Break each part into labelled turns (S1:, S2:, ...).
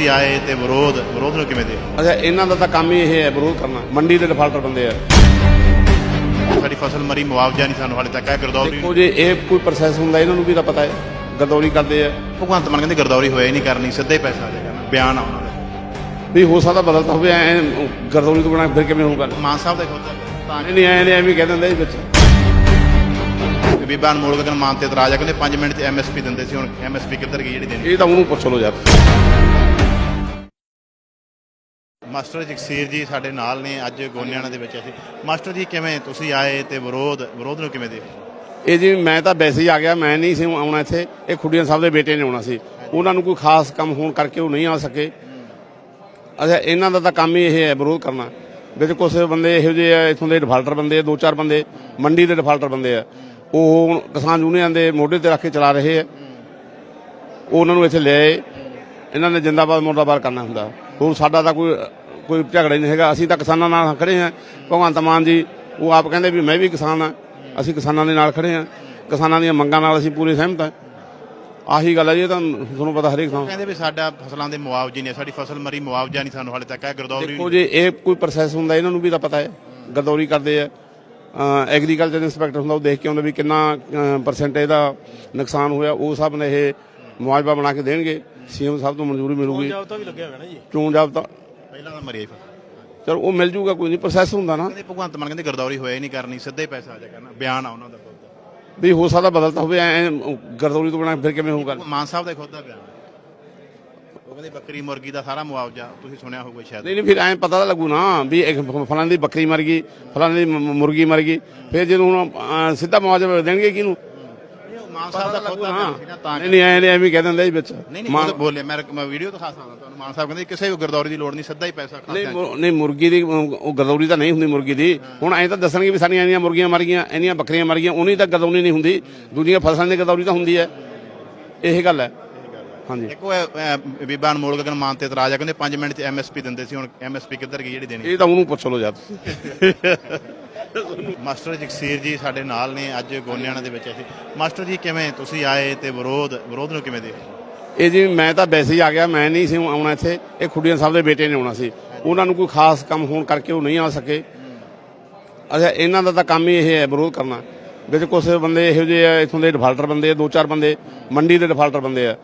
S1: ਤੁਸੀਂ ਆਏ ਤੇ ਵਿਰੋਧ ਵਿਰੋਧ ਨੂੰ ਕਿਵੇਂ ਦੇ
S2: ਅੱਛਾ ਇਹਨਾਂ ਦਾ ਤਾਂ ਕੰਮ ਹੀ ਇਹ ਹੈ ਵਿਰੋਧ ਕਰਨਾ। ਮੰਡੀ ਦੇ ਡਿਫਾਲਟਰ ਬੰਦੇ ਆ।
S1: ਸਾਡੀ ਫਸਲ ਮਰੀ ਮੁਆਵਜ਼ਾ ਨਹੀਂ ਸਾਨੂੰ ਹਾਲੇ ਤੱਕ ਹੈ ਗਰਦੌਰੀ
S2: ਦੇਖੋ ਜੇ ਇਹ ਕੋਈ ਪ੍ਰੋਸੈਸ ਹੁੰਦਾ ਇਹਨਾਂ ਨੂੰ ਵੀ ਤਾਂ ਪਤਾ ਹੈ ਗਰਦੌਰੀ ਕਰਦੇ ਆ।
S1: ਭਗਵੰਤ ਮਾਨ ਕਹਿੰਦੇ ਗਰਦੌਰੀ ਹੋਇਆ ਹੀ ਨਹੀਂ ਕਰਨੀ ਸਿੱਧਾ ਹੀ ਪੈਸਾ ਆ ਜਾਏਗਾ ਬਿਆਨ ਆ ਉਹਨਾਂ ਦਾ।
S2: ਵੀ ਹੋ ਸਕਦਾ ਬਦਲਤਾ ਹੋਵੇ ਐ ਗਰਦੌਰੀ ਤੋਂ ਬਣਾ ਫਿਰ ਕਿਵੇਂ ਹੋਊਗਾ?
S1: ਮਾਨ ਸਾਹਿਬ ਦਾ ਖੁਦ ਤਾਂ
S2: ਨਹੀਂ ਐ ਨਹੀਂ ਐਵੇਂ ਕਹਿ ਦਿੰਦੇ ਵਿੱਚ।
S1: ਬੀਬਾ ਅਨਮੋਲ ਗਗਨ ਮਾਨ ਤੇ ਇਤਰਾਜ਼ ਆ ਕਹਿੰਦੇ 5 ਮਿੰਟ ਚ ਐਮਐਸਪੀ ਦਿੰਦੇ ਸੀ ਹੁਣ ਐਮਐਸਪੀ ਕਿੱਧਰ ਗਈ ਜਿਹੜੀ ਦੇਣੀ?
S2: ਇਹ ਤਾਂ ਉਹਨੂੰ ਪੁੱਛ ਲਓ ਯਾਰ
S1: ਮਾਸਟਰ ਜਗਸੀਰ ਜੀ ਸਾਡੇ ਨਾਲ ਨੇ ਅੱਜ ਗੋਨਿਆਣਾ ਦੇ ਵਿੱਚ ਅਸੀਂ। ਮਾਸਟਰ ਜੀ ਕਿਵੇਂ ਤੁਸੀਂ ਆਏ ਤੇ ਵਿਰੋਧ ਵਿਰੋਧ ਨੂੰ ਕਿਵੇਂ ਦੇ
S2: ਇਹ ਜੀ ਮੈਂ ਤਾਂ ਵੈਸੇ ਹੀ ਆ ਗਿਆ ਮੈਂ ਨਹੀਂ ਸੀ ਆਉਣਾ ਇੱਥੇ। ਇਹ ਖੁੱਡੀਆਂ ਸਾਹਿਬ ਦੇ ਬੇਟੇ ਨੇ ਆਉਣਾ ਸੀ। ਉਹਨਾਂ ਨੂੰ ਕੋਈ ਖਾਸ ਕੰਮ ਹੋਣ ਕਰਕੇ ਉਹ ਨਹੀਂ ਆ ਸਕੇ। ਅੱਛਾ ਇਹਨਾਂ ਦਾ ਤਾਂ ਕੰਮ ਹੀ ਇਹ ਹੈ ਵਿਰੋਧ ਕਰਨਾ। ਵਿੱਚ ਕੁਝ ਬੰਦੇ ਇਹੋ ਜਿਹੇ ਆ ਇਥੋਂ ਦੇ ਡਿਫਾਲਟਰ ਬੰਦੇ ਆ ਦੋ ਚਾਰ ਬੰਦੇ ਮੰਡੀ ਦੇ ਡਿਫਾਲਟਰ ਬੰਦੇ ਆ। ਉਹ ਕਿਸਾਨ ਯੂਨੀਅਨ ਦੇ ਮੋਢੇ ਤੇ ਰੱਖ ਕੇ ਚਲਾ ਰਹੇ ਆ। ਉਹ ਉਹਨਾਂ ਨੂੰ ਇੱਥੇ ਲਿਆਏ ਇਹਨਾਂ ਨੇ ਜਿੰਦਾਬਾਦ ਮੁਰਦਾਬਾਦ ਕਰਨਾ ਹੁੰਦਾ। ਹੋਰ ਸਾਡਾ ਤਾਂ ਕੋਈ ਕੋਈ ਝਗੜਾ ਨਹੀਂ ਹੈਗਾ। ਅਸੀਂ ਤਾਂ ਕਿਸਾਨਾਂ ਨਾਲ ਖੜੇ ਹਾਂ। ਭਗਵੰਤ ਮਾਨ ਜੀ ਉਹ ਆਪ ਕਹਿੰਦੇ ਵੀ ਮੈਂ ਵੀ ਕਿਸਾਨ ਹਾਂ। ਅਸੀਂ ਕਿਸਾਨਾਂ ਦੇ ਨਾਲ ਖੜੇ ਹਾਂ। ਕਿਸਾਨਾਂ ਦੀਆਂ ਮੰਗਾਂ ਨਾਲ ਅਸੀਂ ਪੂਰੇ ਸਹਿਮਤ ਹਾਂ। ਆਹੀ ਗੱਲ ਹੈ ਜੀ ਇਹ ਤਾਂ ਤੁਹਾਨੂੰ ਪਤਾ ਹਰੇਕ ਥਾਂ।
S1: ਕਹਿੰਦੇ ਵੀ ਸਾਡਾ ਫਸਲਾਂ ਦੇ ਮੁਆਵਜ਼ੇ ਨੇ ਸਾਡੀ ਫਸਲ ਮਰੀ ਮੁਆਵਜ਼ਾ ਨਹੀਂ ਸਾਨੂੰ ਹਾਲੇ ਤੱਕ ਹੈ ਗਰਦੌਰੀ
S2: ਦੇਖੋ ਜੇ ਇਹ ਕੋਈ ਪ੍ਰੋਸੈਸ ਹੁੰਦਾ ਇਹਨਾਂ ਨੂੰ ਵੀ ਤਾਂ ਪਤਾ ਹੈ। ਗਰਦੌਰੀ ਕਰਦੇ ਆ। ਐਗਰੀਕਲਚਰ ਇੰਸਪੈਕਟਰ ਹੁੰਦਾ ਉਹ ਦੇਖ ਕੇ ਆਉਂਦਾ ਵੀ ਕਿੰਨਾ ਪਰਸੈਂਟੇਜ ਦਾ ਨੁਕਸਾਨ ਹੋਇਆ। ਉਹ ਸਭ ਨੇ ਇਹ ਮੁਆਵਜ਼ਾ ਬਣਾ ਕੇ ਦੇਣਗੇ। ਸੀਐਮ ਸਾਹਿਬ ਤੋਂ ਮਨਜ਼ੂਰੀ ਮਿਲੂਗੀ।
S3: ਜਾਬਤਾ ਵੀ ਲੱਗਿਆ ਹੋਇਆ ਨਾ ਜੀ।
S2: ਚੋਣ ਜਾਬਤਾ
S1: ਪਹਿਲਾਂ ਤਾਂ
S2: ਚਲੋ ਉਹ ਮਿਲ ਜੂਗਾ ਕੋਈ ਨਹੀਂ ਪ੍ਰੋਸੈਸ ਹੁੰਦਾ ਨਾ।
S1: ਕਹਿੰਦੇ ਭਗਵੰਤ ਮਾਨ ਕਹਿੰਦੇ ਗਰਦੌਰੀ ਹੋਇਆ ਹੀ ਨਹੀਂ ਕਰਨੀ ਸਿੱਧਾ ਪੈਸਾ ਆ ਜਾਏਗਾ ਨਾ ਬਿਆਨ ਆ ਉਹਨਾਂ ਦਾ ਖੁਦ ਦਾ।
S2: ਵੀ ਹੋ ਸਕਦਾ ਬਦਲਤਾ ਹੋਵੇ ਐ ਗਰਦੌਰੀ ਤੋਂ ਬਣਾ ਫਿਰ ਕਿਵੇਂ ਹੋਊਗਾ?
S1: ਮਾਨ ਸਾਹਿਬ ਦਾ ਖੁਦ ਦਾ ਬਿਆਨ ਉਹ ਕਹਿੰਦੇ ਬੱਕਰੀ ਮੁਰਗੀ ਦਾ ਸਾਰਾ ਮੁਆਵਜ਼ਾ ਤੁਸੀਂ ਸੁਣਿਆ ਹੋਊਗਾ ਸ਼ਾਇਦ।
S2: ਨਹੀਂ ਨਹੀਂ ਫਿਰ ਐਂ ਪਤਾ ਤਾਂ ਲੱਗੂ ਨਾ ਵੀ ਇੱਕ ਫਲਾਂ ਦੀ ਬੱਕਰੀ ਮਰ ਗਈ ਫਲਾਂ ਦੀ ਮ- ਮੁਰਗੀ ਮਰ ਗਈ ਫਿਰ ਜਦੋਂ ਹੁਣ ਅਹ, ਸਿੱਧਾ ਮੁਆਵਜ਼ਾ ਦੇਣਗੇ ਕਿਹਨੂੰ?
S1: ਮਾਨ ਸਾਹਿਬ ਦਾ ਖੁਦ ਦਾ ਬਿਆਨ ਸੀ ਨਾ ਤਾਂ
S2: ਨਹੀਂ ਨਹੀਂ ਐਂ ਨਹੀਂ ਐਵੇਂ ਕਹਿ ਦਿੰਦੇ ਜੀ ਵਿੱਚ।
S1: ਨਹੀਂ ਨਹੀਂ ਉਹ ਬੋਲੇ ਮੈਂ ਮੈਂ ਵੀਡੀਓ ਦਿਖਾ ਸਕਦਾ ਤੁਹਾਨੂੰ। ਮਾਨ ਸਾਹਿਬ ਕਹਿੰਦੇ ਕਿਸੇ ਵੀ ਗਰਦੌਰੀ ਦੀ ਲੋੜ ਨਹੀਂ ਸਿੱਧਾ ਹੀ ਪੈਸਾ
S2: ਨਹੀਂ
S1: ਖਾਤੇ
S2: ਮੁਰ- ਨਹੀਂ ਮੁਰਗੀ ਦੀ ਅਮ, ਉਹ ਤਾਂ ਨਹੀਂ ਹੁੰਦੀ ਮੁਰਗੀ ਦੀ। ਹੁਣ ਐਂ ਤਾਂ ਦੱਸਣਗੇ ਵੀ ਸਾਡੀਆਂ ਇੰਨੀਆਂ ਮੁਰਗੀਆਂ ਮਰ ਗਈਆਂ ਇੰਨੀਆਂ ਬੱਕਰੀਆਂ ਮਰ ਗਈਆਂ ਉਹਨੀ ਤਾਂ ਗਰਦੌਰੀ ਨਹੀਂ ਹੁੰਦੀ। ਦੂਜੀਆਂ ਫਸਲਾਂ ਦੀ ਗਰਦੌਰੀ ਤਾਂ ਹੁੰਦੀ ਹੈ। ਇਹ ਗੱਲ ਹੈ। ਹਾਂਜੀ।
S1: ਇੱਕ ਉਹ ਅਹ, ਬੀਬਾ ਅਨਮੋਲ ਗਗਨ ਮਾਨ ਤੇ ਇਤਰਾਜ਼ ਆ ਕਹਿੰਦੇ 5 ਮਿੰਟ ਚ ਐਮਐਸਪੀ ਦਿੰਦੇ ਸੀ ਹੁਣ ਐਮਐਸਪੀ ਕਿੱਧਰ ਗਈ ਜਿਹੜੀ ਦੇਣੀ?
S2: ਇਹ ਤਾਂ ਉਹਨੂੰ ਪੁੱਛ ਲਓ ਤੁਸੀਂ
S1: ਮਾਸਟਰ ਜਗਸੀਰ ਜੀ ਸਾਡੇ ਨਾਲ ਨੇ ਅੱਜ ਗੋਨਿਆਣਾ ਦੇ ਵਿੱਚ ਅਸੀਂ। ਮਾਸਟਰ ਜੀ ਕਿਵੇਂ ਤੁਸੀਂ ਆਏ ਤੇ ਵਿਰੋਧ ਵਿਰੋਧ ਨੂੰ ਕਿਵੇਂ ਦੇ
S2: ਇਹ ਜੀ ਮੈਂ ਤਾਂ ਵੈਸੇ ਹੀ ਆ ਗਿਆ ਮੈਂ ਨਹੀਂ ਸੀ ਆਉਣਾ ਇੱਥੇ। ਇਹ ਖੁੱਡੀਆਂ ਸਾਹਿਬ ਦੇ ਬੇਟੇ ਨੇ ਆਉਣਾ ਸੀ। ਉਹਨਾਂ ਨੂੰ ਕੋਈ ਖਾਸ ਕੰਮ ਹੋਣ ਕਰਕੇ ਉਹ ਨਹੀਂ ਆ ਸਕੇ। ਅੱਛਾ ਇਹਨਾਂ ਦਾ ਤਾਂ ਕੰਮ ਹੀ ਇਹ ਹੈ ਵਿਰੋਧ ਕਰਨਾ। ਵਿੱਚ ਕੁਝ ਬੰਦੇ ਇਹੋ ਜਿਹੇ ਆ ਇਥੋਂ ਦੇ ਡਿਫਾਲਟਰ ਬੰਦੇ ਆ ਦੋ ਚਾਰ ਬੰਦੇ। ਮੰਡੀ ਦੇ ਡਿਫਾਲਟਰ ਬੰਦੇ ਆ।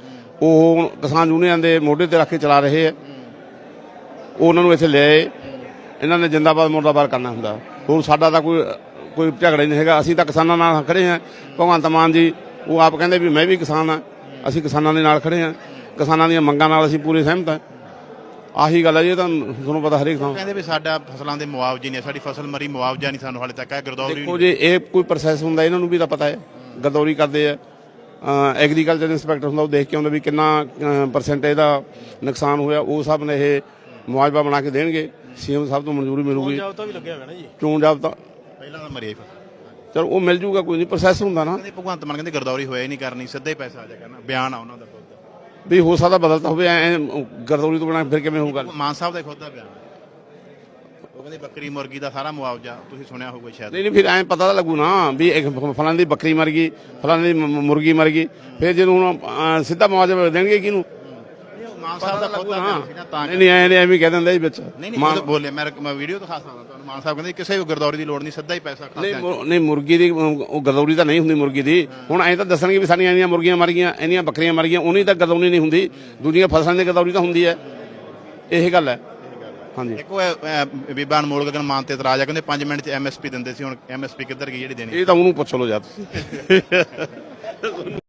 S2: ਉਹ ਕਿਸਾਨ ਯੂਨੀਅਨ ਦੇ ਮੋਢੇ ਤੇ ਰੱਖ ਕੇ ਚਲਾ ਰਹੇ ਆ। ਉਹ ਉਹਨਾਂ ਨੂੰ ਇੱਥੇ ਲਿਆਏ ਇਹਨਾਂ ਨੇ ਜਿੰਦਾਬਾਦ ਮੁਰਦਾਬਾਦ ਕਰਨਾ ਹੁੰਦਾ। ਹੋਰ ਸਾਡਾ ਤਾਂ ਕੋਈ ਕੋਈ ਝਗੜਾ ਹੀ ਨਹੀਂ ਹੈਗਾ। ਅਸੀਂ ਤਾਂ ਕਿਸਾਨਾਂ ਨਾਲ ਖੜੇ ਹਾਂ। ਭਗਵੰਤ ਮਾਨ ਜੀ ਉਹ ਆਪ ਕਹਿੰਦੇ ਵੀ ਮੈਂ ਵੀ ਕਿਸਾਨ ਹਾਂ। ਅਸੀਂ ਕਿਸਾਨਾਂ ਦੇ ਨਾਲ ਖੜੇ ਹਾਂ। ਕਿਸਾਨਾਂ ਦੀਆਂ ਮੰਗਾਂ ਨਾਲ ਅਸੀਂ ਪੂਰੇ ਸਹਿਮਤ ਹਾਂ। ਆਹੀ ਗੱਲ ਹੈ ਜੀ ਤਾਂ ਤੁਹਾਨੂੰ ਪਤਾ ਹਰੇਕ ਥਾਂ।
S1: ਕਹਿੰਦੇ ਵੀ ਸਾਡਾ ਫਸਲਾਂ ਦੇ ਮੁਆਵਜ਼ੇ ਨੇ ਸਾਡੀ ਫਸਲ ਮਰੀ ਮੁਆਵਜ਼ਾ ਨਹੀਂ ਸਾਨੂੰ ਹਾਲੇ ਤੱਕ। ਹੈ ਗਰਦੌਰੀ
S2: ਦੇਖੋ ਜੇ ਇਹ ਕੋਈ ਪ੍ਰੋਸੈਸ ਹੁੰਦਾ ਇਹਨਾਂ ਨੂੰ ਵੀ ਤਾਂ ਪਤਾ ਹੈ। ਗਰਦੌਰੀ ਕਰਦੇ ਆ। ਐਗਰੀਕਲਚਰ ਇੰਸਪੈਕਟਰ ਹੁੰਦਾ ਉਹ ਦੇਖ ਕੇ ਆਉਂਦਾ ਵੀ ਕਿੰਨਾ ਪਰਸੈਂਟੇਜ ਦਾ ਨੁਕਸਾਨ ਹੋਇਆ ਉਹ ਸਭ ਨੇ ਇਹ ਮੁਆਵਜ਼ਾ ਬਣਾ ਕੇ ਦੇਣਗੇ। ਸੀਐਮ ਸਾਹਿਬ ਤੋਂ ਮਨਜ਼ੂਰੀ ਮਿਲੂਗੀ।
S3: ਜਾਬਤਾ ਵੀ ਲੱਗਿਆ ਹੋਇਆ ਨਾ ਜੀ।
S2: ਚੋਣ ਜਾਬਤਾ।
S1: ਪਹਿਲਾਂ ਤਾਂ
S2: ਚਲੋ ਉਹ ਮਿਲ ਜੂਗਾ ਕੋਈ ਨਹੀਂ ਪ੍ਰੋਸੈਸ ਹੁੰਦਾ ਨਾ।
S1: ਕਹਿੰਦੇ ਭਗਵੰਤ ਮਾਨ ਕਹਿੰਦੇ ਗਰਦੌਰੀ ਹੋਇਆ ਹੀ ਨਹੀਂ ਕਰਨੀ ਸਿੱਧਾ ਹੀ ਪੈਸਾ ਆ ਜਾਏਗਾ ਨਾ ਬਿਆਨ ਆ ਉਹਨਾਂ ਦਾ
S2: ਵੀ ਹੋ ਸਕਦਾ ਬਦਲਤਾ ਹੋਵੇ ਐ ਗਰਦੌਰੀ ਤੋਂ ਬਣਾ ਫਿਰ ਕਿਵੇਂ ਹੋਊਗਾ?
S1: ਮਾਨ ਸਾਹਿਬ ਦਾ ਖੁਦ ਦਾ ਬਿਆਨ ਕਹਿੰਦੇ ਬੱਕਰੀ ਮੁਰਗੀ ਦਾ ਸਾਰਾ ਮੁਆਵਜ਼ਾ ਤੁਸੀਂ ਸੁਣਿਆ ਹੋਊਗਾ ਸ਼ਾਇਦ।
S2: ਨਹੀਂ ਨਹੀਂ ਫਿਰ ਐਂ ਪਤਾ ਤਾਂ ਲੱਗੂ ਨਾ ਵੀ ਇੱਕ ਫਲਾਂ ਦੀ ਬੱਕਰੀ ਮਰ ਗਈ ਫਲਾਂ ਦੀ ਮ- ਮੁਰਗੀ ਮਰ ਗਈ ਫਿਰ ਜਦੋਂ ਹੁਣ ਅਹ, ਸਿੱਧਾ ਮੁਆਵਜ਼ਾ ਦੇਣਗੇ ਕਿਹਨੂੰ?
S1: ਮਾਨ ਸਾਹਿਬ ਦਾ ਖੁਦ ਦਾ ਬਿਆਨ ਸੀ ਨਾ ਤਾਂ
S2: ਨਹੀਂ ਨਹੀਂ ਐਂ ਨਹੀਂ ਐਵੇਂ ਕਹਿ ਦਿੰਦੇ ਜੀ ਵਿੱਚ।
S1: ਨਹੀਂ ਨਹੀਂ ਉਹ ਬੋਲੇ ਮੈਂ ਮੈਂ ਵੀਡੀਓ ਦਿਖਾ ਸਕਦਾ ਤੁਹਾਨੂੰ। ਮਾਨ ਸਾਹਿਬ ਕਹਿੰਦੇ ਕਿਸੇ ਵੀ ਗਰਦੌਰੀ ਦੀ ਲੋੜ ਨਹੀਂ ਸਿੱਧਾ ਹੀ ਪੈਸਾ
S2: ਨਹੀਂ
S1: ਖਾਤੇ
S2: ਮੁਰ- ਨਹੀਂ ਮੁਰਗੀ ਦੀ ਅਮ, ਉਹ ਗਰਦੌਰੀ ਤਾਂ ਨਹੀਂ ਹੁੰਦੀ ਮੁਰਗੀ ਦੀ। ਹੁਣ ਐਂ ਤਾਂ ਦੱਸਣਗੇ ਵੀ ਸਾਡੀਆਂ ਇੰਨੀਆਂ ਮੁਰਗੀਆਂ ਮਰ ਗਈਆਂ ਇੰਨੀਆਂ ਬੱਕਰੀਆਂ ਮਰ ਗਈਆਂ ਉਹਨੀ ਤਾਂ ਗਰਦੌਰੀ ਨਹੀਂ ਹੁੰਦੀ। ਦੂਜੀਆਂ ਫਸਲਾਂ ਦੀ ਗਰਦੌਰੀ ਤਾਂ ਹੁੰਦੀ ਹੈ। ਇਹ ਗੱਲ ਹੈ। ਹਾਂਜੀ।
S1: ਅਹ, ਬੀਬਾ ਅਨਮੋਲ ਗਗਨ ਮਾਨ ਤੇ ਇਤਰਾਜ਼ ਆ ਕਹਿੰਦੇ 5 ਮਿੰਟ ਚ ਐਮਐਸਪੀ ਦਿੰਦੇ ਸੀ ਹੁਣ ਐਮਐਸਪੀ ਕਿੱਧਰ ਗਈ ਜਿਹੜੀ ਦੇਣੀ?
S2: ਇਹ ਤਾਂ ਉਹਨੂੰ ਪੁੱਛ ਲਓ ਤੁਸੀਂ।